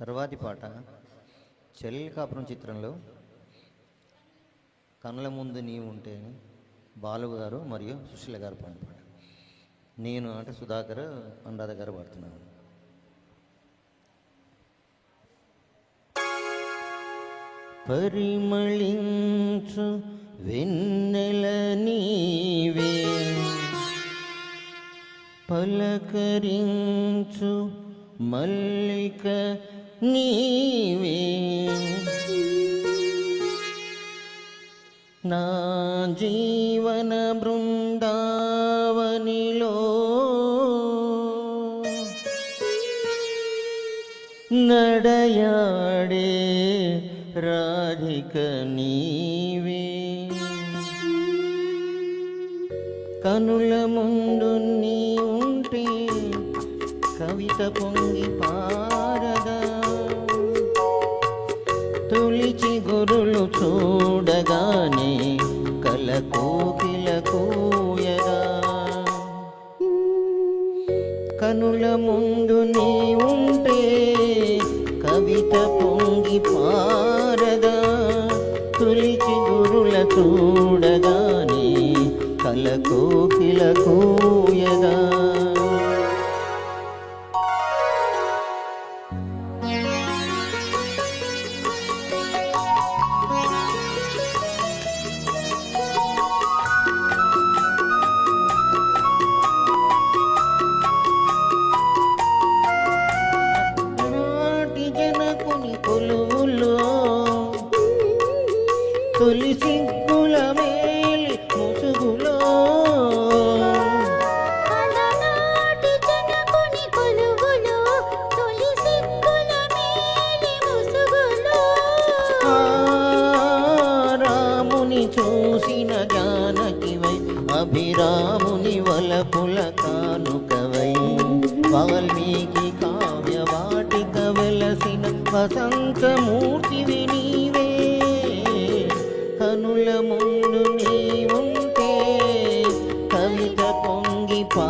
తర్వాతి పాట చెల్లెలి కాపురం చిత్రంలో కనుల ముందు నీవు ఉంటే బాలు గారు మరియు సుశీల గారు పాడిన పాట. నేను అంటే సుధాకర్ అనురాధ గారు పాడుతున్నాను. పరిమళించు వెన్నెల నీవే పలకరించు మల్లిక నీవే. నా జీవన బృందావనిలో నడయాడే రాధిక నీవే. కనుల ముందు నీ ఉంటే కవిత పొంగి పారగా తులిచి గురులు చూడగానే కల కోకిల కోయగా కనుల ముందు నీ ఉంటే కవిత పొంగి పారగా తులిచి గురుల చూడగానే కల కోకిల కూయదా కొలువులో తొలి సిగ్గుల మేలి ముసుగులో. రాముని చూసిన జానకివై అభిరాముని వలపుల కానుకవై వాల్మీకి వసంతమూర్తివి నీవే కనుల ముందు నీ ఉంటే కవిత పొంగి పా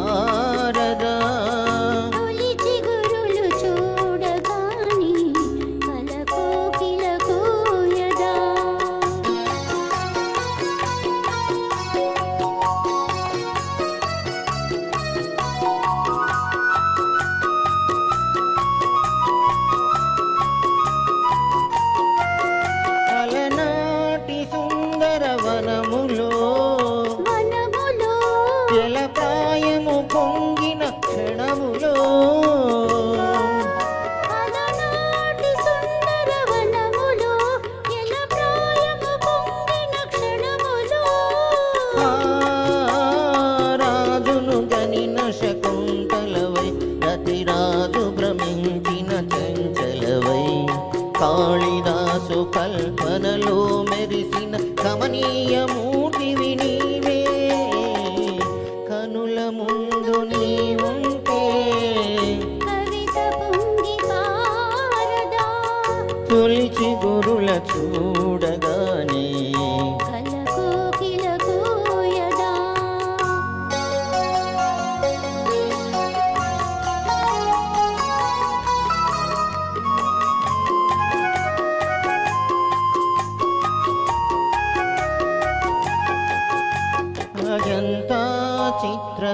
మెరిసిన కమనీయ మూర్తివి నీవే కనుల ముందు నీ ఉంటే కవిత పొంగి పారదా. తొలిచి గురుల చూడగానే.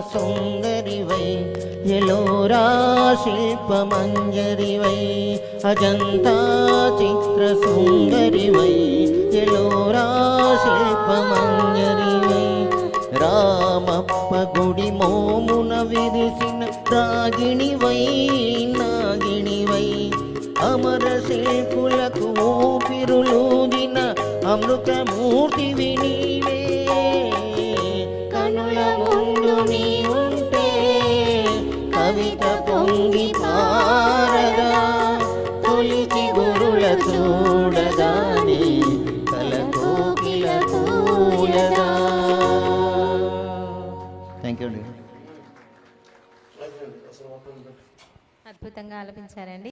చిత్ర సుందరివై ఎలోరా శిల్పమంజరివై అజంతా చిత్ర సుందరివై ఎలోరా శిల్పమంజరివై. రామప్ప గుడి మోమున విరిసిన రాగిణివై నాగిణివై అమర శిల్పులకు ఊపిరులూదిన అమృతమూర్తి నీవే కవిత పొంగి పారగా తొలిచి గురుల చూడగానే కల కోకిల కూయగా థ్యాంక్ యూ అండి అద్భుతంగా ఆలపించారండి.